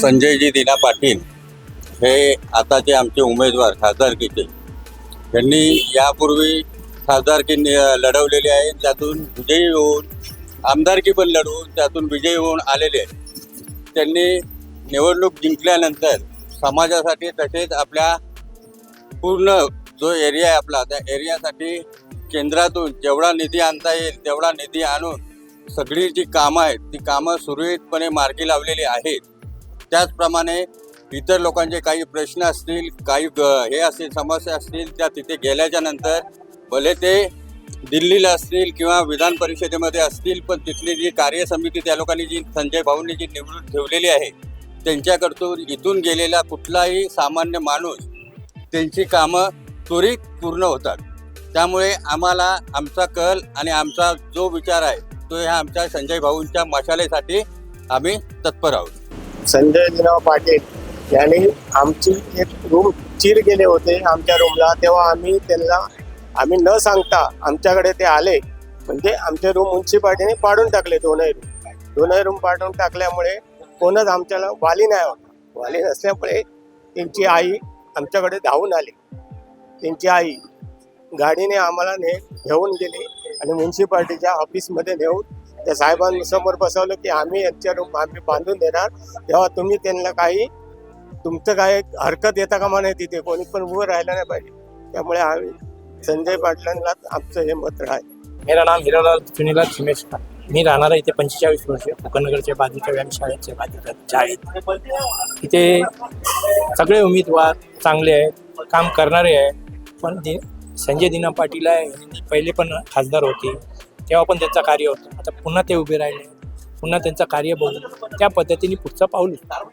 संजयजी दिना पाटील हे आताचे आमचे उमेदवार खासदारकीचे. त्यांनी यापूर्वी खासदारकी लढवलेली आहे. त्यातून विजयी होऊन आमदारकी पण लढवून त्यातून विजयी होऊन आलेले आहेत. त्यांनी निवडणूक जिंकल्यानंतर समाजासाठी तसेच आपल्या पूर्ण जो एरिया आहे आपला त्या एरियासाठी केंद्रातून जेवढा निधी आणता येईल तेवढा निधी आणून सगळी जी कामं आहेत ती कामं सुरळीतपणे मार्गी लावलेली आहेत. त्याचप्रमाणे इतर लोकांचे काही प्रश्न असतील काही हे असतील समस्या असतील त्या तिथे गेल्याच्यानंतर भले ते दिल्लीला असतील किंवा विधान परिषदेमध्ये असतील पण तिथली जी कार्यसमिती त्या लोकांनी जी संजय भाऊंनी जी निवडून ठेवलेली आहे त्यांच्याकडून इथून गेलेला कुठलाही सामान्य माणूस त्यांची कामं त्वरित पूर्ण होतात. त्यामुळे आम्हाला आमचा कल आणि आमचा जो विचार आहे तो ह्या आमच्या संजय भाऊंच्या मशालेसाठी आम्ही तत्पर आहोत. संजय दिनाव पाटील यांनी आमची एक रूम चीर गेले होते आमच्या रूमला तेव्हा आम्ही त्यांना आम्ही न सांगता आमच्याकडे ते आले. म्हणजे आमचे रूम म्युन्सिपाल्टीने पाडून टाकले दोनही रूम दोनही रूम पाडून टाकल्यामुळे कोणच आमच्याला वाली नाही होता वाली नसल्यामुळे त्यांची आई आमच्याकडे धावून आली. त्यांची आई गाडीने आम्हाला ने घेऊन गेली आणि म्युन्सिपाल्टीच्या ऑफिसमध्ये नेऊन त्या साहेबांसमोर बसवलं की आम्ही यांच्या रूम आम्ही बांधून देणार. तेव्हा तुम्ही त्यांना काही तुमचं काय हरकत येता कामा म्हणे तिथे. कोणी पण उभं राहिलं नाही पाहिजे. त्यामुळे आम्ही संजय पाटलांना आमचं हे मत आहे मेरा नाम हिरालाल सुनीला सुमेश मी राहणार आहे इथे पंचेचाळीस वर्ष. कोकणनगरच्या बाजूच्या व्यायामशाळेचे बाजूच्या शाळेत. इथे सगळे उमेदवार चांगले आहेत काम करणारे आहेत. पण दि संजय दिना पाटील आहे पहिले पण खासदार होते. तेव्हा पण त्यांचं कार्य होतं आता पुन्हा ते उभे राहिले पुन्हा त्यांचं कार्य बघून त्या पद्धतीने पुढचं पाऊल उचलावं.